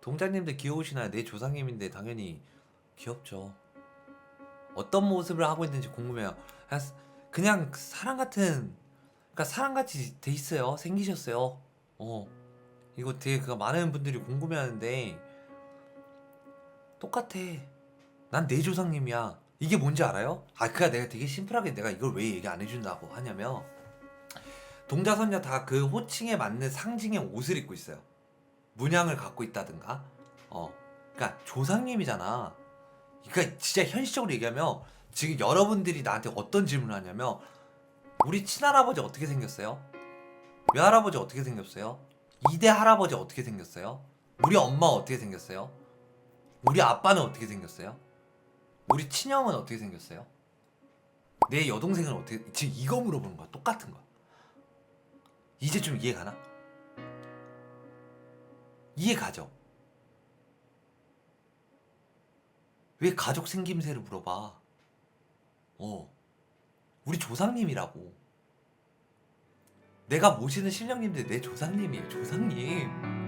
동장님들 귀여우시나요? 내 조상님인데 당연히 귀엽죠. 어떤 모습을 하고 있는지 궁금해요. 그냥, 그냥 사람 같은, 그러니까 사람 같이 돼 있어요. 생기셨어요. 어, 이거 되게 그 많은 분들이 궁금해하는데 똑같아. 난 내 조상님이야. 이게 뭔지 알아요? 아, 그니까 내가 되게 심플하게 내가 이걸 왜 얘기 안 해준다고 하냐면 동자선녀 다 그 호칭에 맞는 상징의 옷을 입고 있어요. 문양을 갖고 있다든가, 어, 그러니까 조상님이잖아. 그러니까 진짜 현실적으로 얘기하면 지금 여러분들이 나한테 어떤 질문을 하냐면 우리 친할아버지 어떻게 생겼어요? 외할아버지 어떻게 생겼어요? 이대 할아버지 어떻게 생겼어요? 우리 엄마 어떻게 생겼어요? 우리 아빠는 어떻게 생겼어요? 우리 친형은 어떻게 생겼어요? 내 여동생은 어떻게 지금 이거 물어보는 거야 똑같은 거야 이제 좀 이해 가나? 이해 가죠? 왜 가족 생김새를 물어봐? 어 우리 조상님이라고 내가 모시는 신령님들 내 조상님이에요 조상님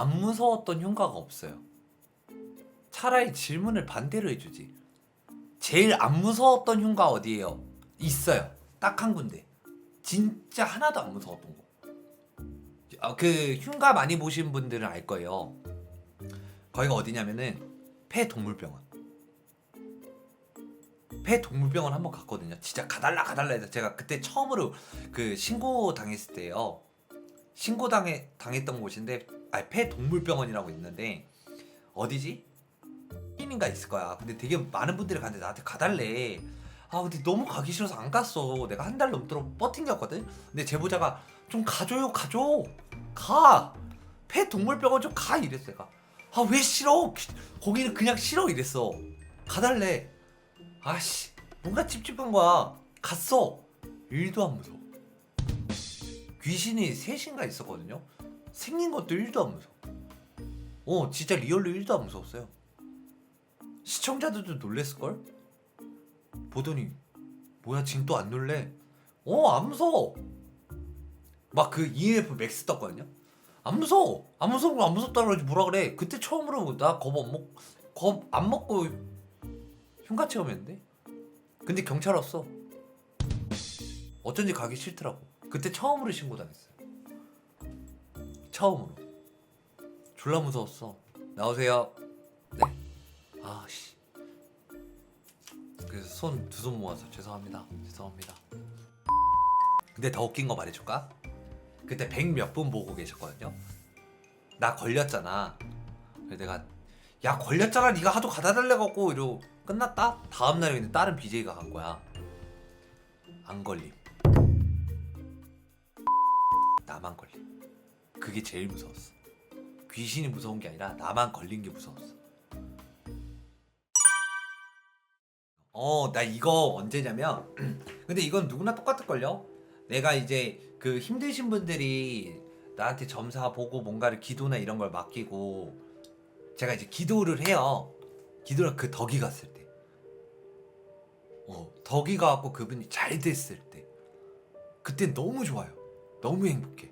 안 무서웠던 흉가가 없어요. 차라리 질문을 반대로 해주지. 제일 안 무서웠던 흉가 어디예요? 있어요. 딱 한 군데. 진짜 하나도 안 무서웠던 거. 어, 그 흉가 많이 보신 분들은 알 거예요. 거기가 어디냐면은 폐동물병원. 폐동물병원 한번 갔거든요. 진짜 가달라 가달라 해서 제가 그때 처음으로 그 신고 당했을 때요. 신고 당해 당했던 곳인데 아 폐동물병원이라고 있는데 어디지? 인인가 있을 거야. 근데 되게 많은 분들이 갔는데 나한테 가달래. 아 근데 너무 가기 싫어서 안 갔어. 내가 한 달 넘도록 버틴겼거든. 근데 제보자가 좀 가줘요, 가줘, 가. 폐동물병원 좀 가 이랬어 내가. 아 왜 싫어? 기- 거기는 그냥 싫어 이랬어. 가달래. 아씨 뭔가 찝찝한 거야. 갔어. 일도 안 무서워. 귀신이 셋인가 있었거든요. 생긴 것도 1도 안 무서워. 어, 진짜 리얼로 1도 안 무서웠어요. 시청자들도 놀랬을걸? 보더니, 뭐야, 지금 또안 놀래? 어, 안 무서워. 막 그 EF 맥스 떴거든요? 안 무서워. 안 무서워, 안 무섭다 그러지 뭐라 그래. 그때 처음으로 나 겁 안 먹, 겁 안 먹고 흉가 체험했는데? 근데 경찰 왔어. 어쩐지 가기 싫더라고. 그때 처음으로 신고 당했어요. 처음으로. 졸라 무서웠어. 나오세요. 네. 아씨. 그래서 손 두 손 모아서 죄송합니다. 죄송합니다. 근데 더 웃긴 거 말해줄까? 그때 백 몇 분 보고 계셨거든요. 나 걸렸잖아. 그래서 내가 야 걸렸잖아. 네가 하도 가다 달래갖고 이러고 끝났다. 다음 날에 근데 다른 BJ가 간 거야. 안 걸림. 나만 걸림. 그게 제일 무서웠어. 귀신이 무서운 게 아니라 나만 걸린 게 무서웠어. 어, 나 이거 언제냐면, 근데 이건 누구나 똑같을걸요? 내가 이제 그 힘드신 분들이 나한테 점사 보고 뭔가를 기도나 이런 걸 맡기고, 제가 이제 기도를 해요. 기도를 그 덕이 갔을 때. 어, 덕이 가갖고 그분이 잘 됐을 때. 그때 너무 좋아요. 너무 행복해.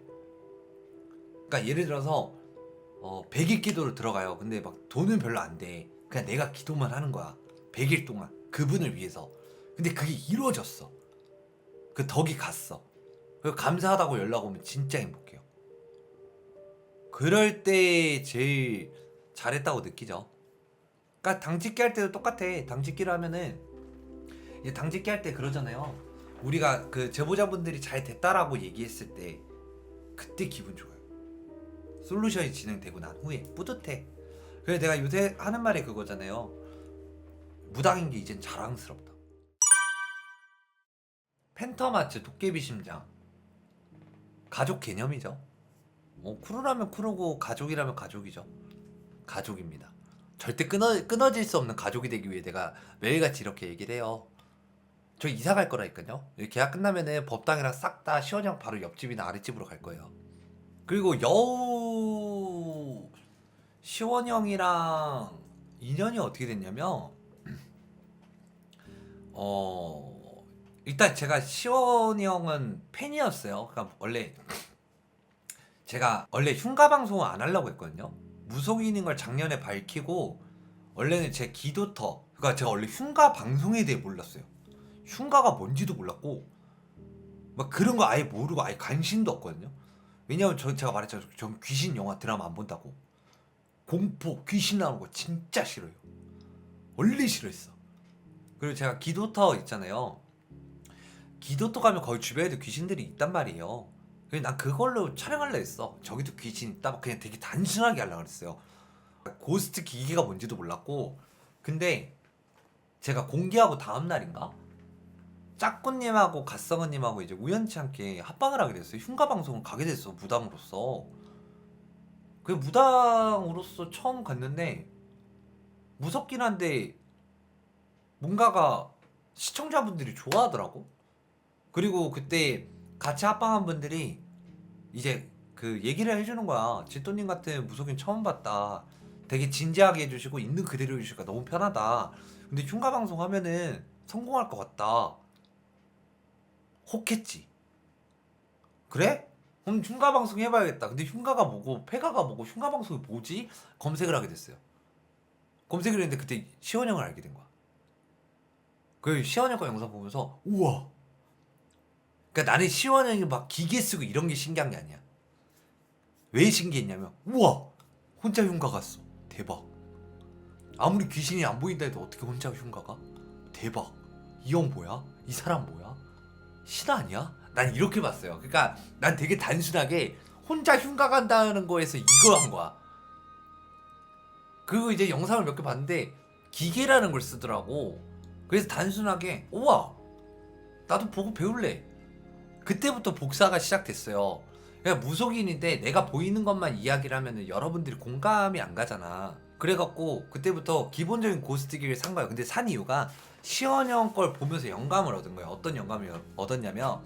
그러니까 예를 들어서 어 100일 기도를 들어가요. 근데 막 돈은 별로 안 돼. 그냥 내가 기도만 하는 거야. 100일 동안 그분을 위해서. 근데 그게 이루어졌어. 그 덕이 갔어. 그리고 감사하다고 연락 오면 진짜 행복해요. 그럴 때 제일 잘했다고 느끼죠. 그러니까 당직기 할 때도 똑같아. 당직기를 하면은 이제 당직기 할 때 그러잖아요. 우리가 그 제보자분들이 잘 됐다라고 얘기했을 때 그때 기분 좋아요. 솔루션이 진행되고 난 후에 뿌듯해. 그래서 내가 요새 하는 말이 그거잖아요. 무당인 게 이젠 자랑스럽다. 펜터마츠 도깨비 심장 가족 개념이죠. 어, 크루라면 크루고 가족이라면 가족이죠. 가족입니다. 절대 끊어 끊어질 수 없는 가족이 되기 위해 내가 매일같이 이렇게 얘기를 해요. 저 이사 갈 거라니까요. 이 계약 끝나면은 법당이랑 싹 다 시원이 형 바로 옆집이나 아랫집으로 갈 거예요. 그리고 여우 시원 형이랑 인연이 어떻게 됐냐면 어 일단 제가 시원 형은 팬이었어요. 그러니까 원래 제가 원래 흉가 방송을 안 하려고 했거든요. 무속인인 걸 작년에 밝히고 원래는 제 기도터 그러니까 제가 원래 흉가 방송에 대해 몰랐어요. 흉가가 뭔지도 몰랐고 막 그런 거 아예 모르고 아예 관심도 없거든요. 왜냐면 저 제가 말했잖아요. 전 귀신 영화 드라마 안 본다고. 공포 귀신 나오는 거 진짜 싫어요. 원래 싫어했어. 그리고 제가 기도터 있잖아요. 기도터 가면 거기 주변에도 귀신들이 있단 말이에요. 그래서 난 그걸로 촬영하려 했어. 저기도 귀신 있다. 막 그냥 되게 단순하게 하려고 그랬어요. 고스트 기계가 뭔지도 몰랐고. 근데 제가 공개하고 다음 날인가? 짝꿍님하고 갓성은님하고 이제 우연치 않게 합방을 하게 됐어요. 흉가 방송을 가게 됐어. 무당으로서. 그 무당으로서 처음 갔는데 무섭긴 한데 뭔가가 시청자분들이 좋아하더라고. 그리고 그때 같이 합방한 분들이 이제 그 얘기를 해주는 거야. 진또님 같은 무속인 처음 봤다. 되게 진지하게 해주시고 있는 그대로 해주시니까 너무 편하다. 근데 흉가 방송 하면은 성공할 것 같다. 혹했지. 그래? 그럼 흉가 방송 해봐야겠다. 근데 흉가가 뭐고 폐가가 뭐고 흉가 방송이 뭐지? 검색을 하게 됐어요. 검색을 했는데 그때 시원 형을 알게 된 거야. 그 시원 형거 영상 보면서 우와. 그러니까 나는 시원 형이 막 기계 쓰고 이런 게 신기한 게 아니야. 왜 신기했냐면 우와 혼자 흉가 갔어. 대박. 아무리 귀신이 안 보인다 해도 어떻게 혼자 흉가가? 대박. 이 형 뭐야? 이 사람 뭐야? 신 아니야? 난 이렇게 봤어요. 그러니까 난 되게 단순하게 혼자 흉가 간다는 거에서 이거 한 거야. 그리고 이제 영상을 몇 개 봤는데 기계라는 걸 쓰더라고. 그래서 단순하게 우와 나도 보고 배울래. 그때부터 복사가 시작됐어요. 그냥 무속인인데 내가 보이는 것만 이야기를 하면은 여러분들이 공감이 안 가잖아. 그래갖고 그때부터 기본적인 고스트기를 산 거예요. 근데 산 이유가 시원형 걸 보면서 영감을 얻은 거예요. 어떤 영감을 얻었냐면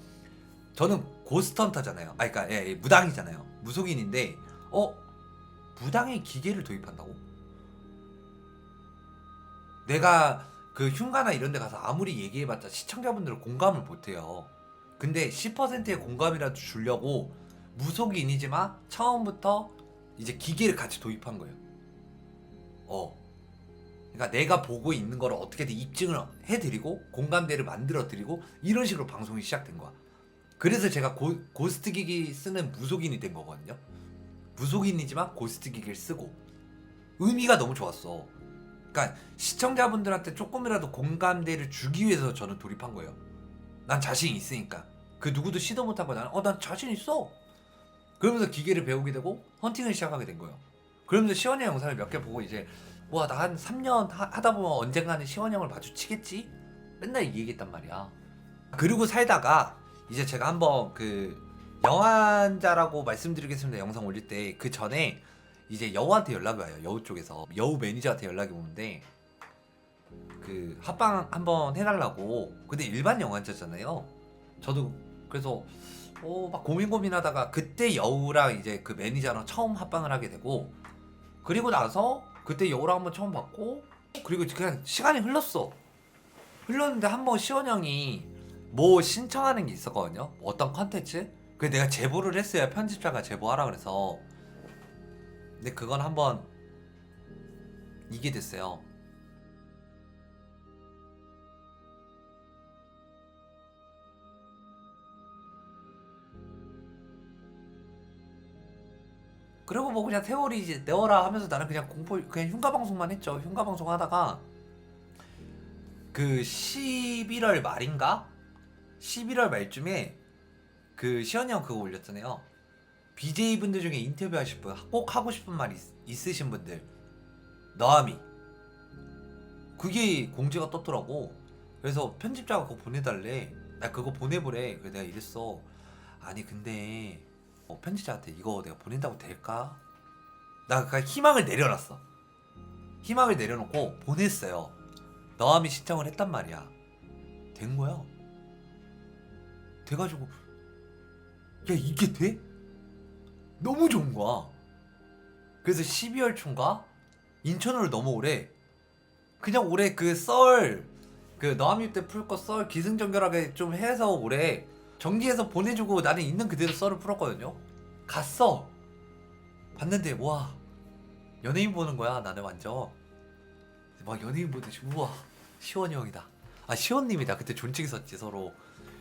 저는 고스트헌터잖아요. 아, 그러니까 예, 예, 무당이잖아요. 무속인인데 어 무당에 기계를 도입한다고? 내가 그 흉가나 이런 데 가서 아무리 얘기해봤자 시청자분들은 공감을 못해요. 근데 10%의 공감이라도 주려고 무속인이지만 처음부터 이제 기계를 같이 도입한 거예요. 어. 그러니까 내가 보고 있는 거를 어떻게든 입증을 해드리고 공감대를 만들어드리고 이런 식으로 방송이 시작된 거야. 그래서 제가 고, 고스트 기기 쓰는 무속인이 된 거거든요. 무속인이지만 고스트 기기를 쓰고 의미가 너무 좋았어. 그러니까 시청자분들한테 조금이라도 공감대를 주기 위해서 저는 돌입한 거예요. 난 자신 있으니까. 그 누구도 시도 못한 거 나는 어 난 자신 있어. 그러면서 기계를 배우게 되고 헌팅을 시작하게 된 거예요. 그러면서 시원이 영상을 몇 개 보고 이제 와 나 한 3년 하, 하다 보면 언젠가는 시원이 형을 마주치겠지? 맨날 이 얘기했단 말이야. 그리고 살다가 이제 제가 한번 그 영환자라고 말씀드리겠습니다. 영상 올릴 때 그 전에 이제 여우한테 연락이 와요. 여우 쪽에서 여우 매니저한테 연락이 오는데 그 합방 한번 해달라고. 근데 일반 영환자잖아요. 저도 그래서 어, 막 고민 고민하다가 그때 여우랑 이제 그 매니저랑 처음 합방을 하게 되고 그리고 나서 그때 여우랑 한번 처음 봤고 그리고 그냥 시간이 흘렀어. 흘렀는데 한 번 시원 형이 뭐 신청하는 게 있었거든요. 어떤 컨텐츠? 그 내가 제보를 했어요. 편집자가 제보하라 그래서. 근데 그건 한번 이게 됐어요. 그리고 뭐 그냥 세월이 이제 내워라 하면서 나는 그냥 공포 그냥 흉가 방송만 했죠. 흉가 방송 하다가 그 11월 말인가? 11월 말쯤에 그 시현이 형 그거 올렸잖아요. BJ 분들 중에 인터뷰 하실 분, 꼭 하고 싶은 말 있, 으신 분들, 너아미. 그게 공지가 떴더라고. 그래서 편집자가 그거 보내달래. 나 그거 보내보래. 그래 내가 이랬어. 아니 근데 어, 편집자한테 이거 내가 보낸다고 될까? 나 그냥 희망을 내려놨어. 희망을 내려놓고 보냈어요. 너함이 신청을 했단 말이야. 된 거야. 돼가지고 야 이게 돼? 너무 좋은 거야. 그래서 12월 초인가 인천으로 넘어오래. 그냥 올해 그 썰, 그 너함이 때풀 거 썰 기승전결하게 좀 해서 올해 정리해서 보내주고 나는 있는 그대로 썰을 풀었거든요. 갔어. 봤는데 와 연예인 보는 거야 나는 완전 막 연예인 보듯이 우와 시원이 형이다. 아 시원님이다. 그때 존칭 썼지 서로.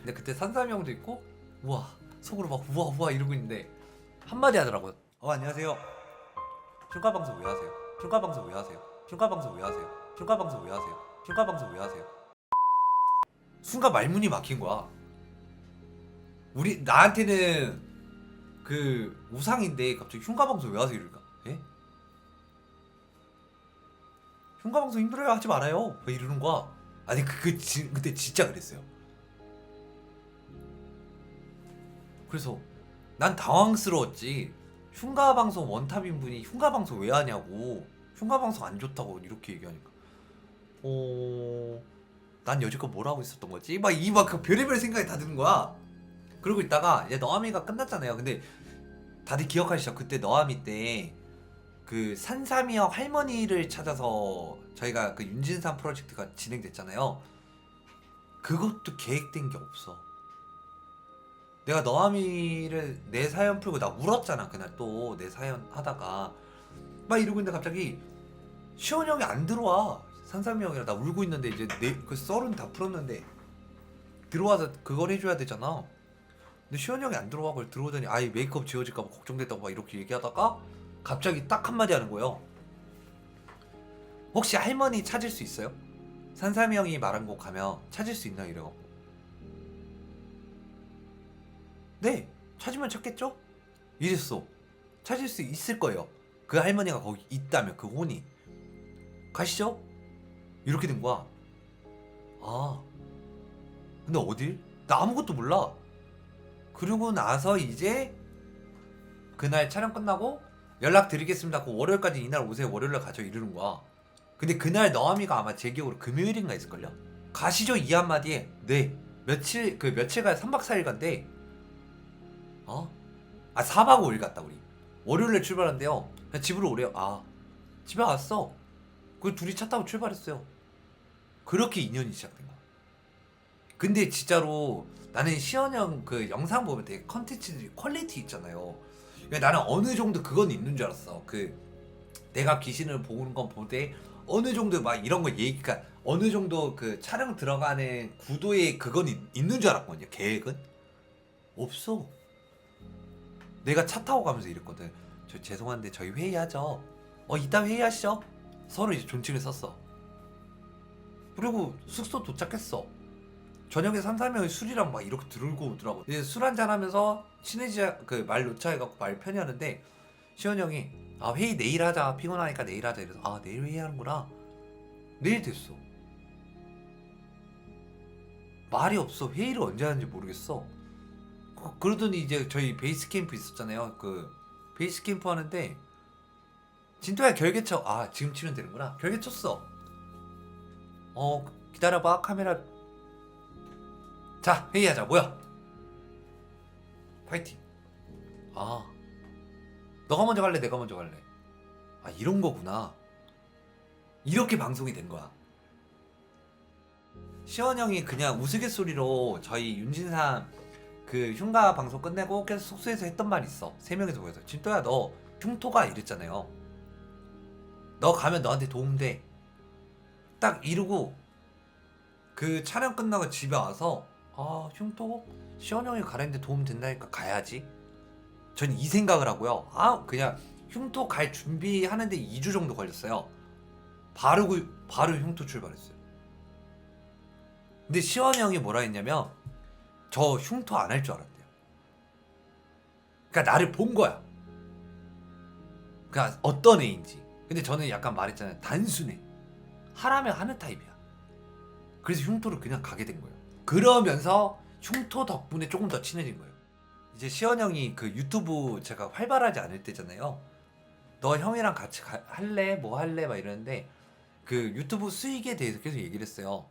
근데 그때 산삼이 형도 있고 우와 속으로 막 우와 우와 이러고 있는데 한마디 하더라고요. 어 안녕하세요. 휴가 방송 왜 하세요? 휴가 방송 왜 하세요? 휴가 방송 왜 하세요? 휴가 방송 왜 하세요? 휴가 방송 왜 하세요? 순간 말문이 막힌 거야. 우리 나한테는 그 우상인데 갑자기 흉가 방송 왜 하세요 이러니까 예? 흉가 방송 힘들어요 하지 말아요 왜 이러는 거야 아니 그, 그 지, 그때 진짜 그랬어요 그래서 난 당황스러웠지 흉가 방송 원탑인 분이 흉가 방송 왜 하냐고 흉가 방송 안 좋다고 이렇게 얘기하니까 어... 난 여지껏 뭘 하고 있었던 거지? 막 이막 그 별의별 생각이 다 드는 거야 그러고 있다가 이제 너아미가 끝났잖아요 근데 다들 기억하시죠? 그때 너아미 때 그 산삼이와 할머니를 찾아서 저희가 그 윤진산 프로젝트가 진행됐잖아요. 그것도 계획된 게 없어. 내가 너아미를 내 사연 풀고 나 울었잖아 그날 또 내 사연 하다가 막 이러고 있는데 갑자기 시원 형이 안 들어와 산삼이 형이랑 나 울고 있는데 이제 내그 썰은 다 풀었는데 들어와서 그걸 해줘야 되잖아. 근데 시원 형이 안 들어와 그걸 들어오더니 아예 메이크업 지워질까봐 걱정됐다고 막 이렇게 얘기하다가 갑자기 딱 한마디 하는 거예요. 혹시 할머니 찾을 수 있어요? 산삼이 형이 말한 곳 가면 찾을 수 있나 이래갖고 네 찾으면 찾겠죠? 이랬어 찾을 수 있을 거예요 그 할머니가 거기 있다면 그 혼이 가시죠? 이렇게 된 거야 아 근데 어딜? 나 아무것도 몰라 그러고 나서 이제 그날 촬영 끝나고 연락 드리겠습니다. 그 월요일까지 이날 오세요. 월요일날 가죠. 이러는 거야. 근데 그날 너아미가 아마 제 기억으로 금요일인가 있을걸요? 가시죠 이 한마디에 네 며칠 그 며칠간 3박 4일 간대 어? 아 4박 5일 갔다 우리 월요일에 출발한대요 그냥 집으로 오래요 아 집에 왔어 그 둘이 차 타고 출발했어요 그렇게 인연이 시작된 거야 근데 진짜로 나는 시현 형그 영상 보면 되게 컨텐츠들이 퀄리티 있잖아요 그러니까 나는 어느 정도 그건 있는 줄 알았어. 그 내가 귀신을 보는 건 보되 어느 정도 막 이런 거 얘기, 그러니까 어느 정도 그 촬영 들어가는 구도에 그건 있, 있는 줄 알았거든요. 계획은 없어. 내가 차 타고 가면서 이랬거든. 저 죄송한데 저희 회의하죠. 어 이따 회의하시죠. 서로 이제 존칭을 썼어. 그리고 숙소 도착했어. 저녁에 3, 4명이 술이랑 막 이렇게 들고 오더라고. 이제 술 한잔 하면서 친해지자 그 말 놓자 해갖고 말 편히 하는데 시현 형이 아 회의 내일 하자 피곤하니까 내일 하자 이래서 아 내일 회의하는구나 내일 됐어 말이 없어 회의를 언제 하는지 모르겠어 그- 그러더니 이제 저희 베이스 캠프 있었잖아요. 그 베이스 캠프 하는데 진도야 결계 쳐 아 지금 치면 되는구나. 결계 쳤어. 어 기다려봐. 카메라. 자 회의하자. 뭐야? 파이팅. 아 너가 먼저 갈래? 내가 먼저 갈래? 아 이런 거구나. 이렇게 방송이 된 거야. 시원 형이 그냥 우스갯소리로 저희 윤진상 그 흉가 방송 끝내고 계속 숙소에서 했던 말이 있어. 세 명이서 모여서. 진또야 너 흉토가 이랬잖아요. 너 가면 너한테 도움돼. 딱 이러고 그 촬영 끝나고 집에 와서 아 흉토? 시원 형이 가는데 도움 된다니까 가야지. 전 이 생각을 하고요. 아 그냥 흉토 갈 준비하는데 2주 정도 걸렸어요. 그 바로 흉토 출발했어요. 근데 시원 형이 뭐라 했냐면 저 흉토 안할 줄 알았대요 그러니까 나를 본 거야 그러니까 어떤 애인지 근데 저는 약간 말했잖아요 단순해 하라면 하는 타입이야 그래서 흉토를 그냥 가게 된 거예요. 그러면서 흉토 덕분에 조금 더 친해진 거예요. 이제 시원 형이 그 유튜브 제가 활발하지 않을 때잖아요. 너 형이랑 같이 가- 할래? 뭐 할래? 막 이러는데 그 유튜브 수익에 대해서 계속 얘기를 했어요.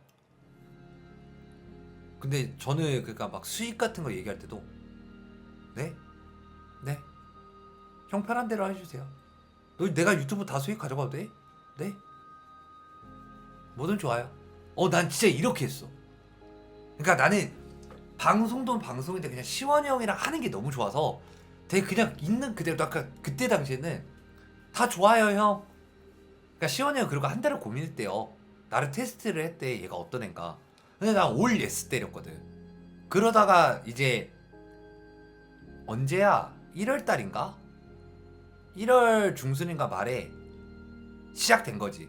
근데 저는 그니까 막 수익 같은 거 얘기할 때도 네? 네? 형 편한 대로 해주세요. 너 내가 유튜브 다 수익 가져가도 돼? 네? 뭐든 좋아요. 어, 난 진짜 이렇게 했어. 그러니까 나는 방송도 방송인데 그냥 시원이 형이랑 하는 게 너무 좋아서 되게 그냥 있는 그대로 아까 그때 당시에는 다 좋아요 형. 그러니까 시원이 형 그리고 한 달을 고민했대요. 나를 테스트를 했대 얘가 어떤 애인가. 근데 나 올 예스 때렸거든. 그러다가 이제 언제야? 1월 달인가? 1월 중순인가 말에 시작된 거지.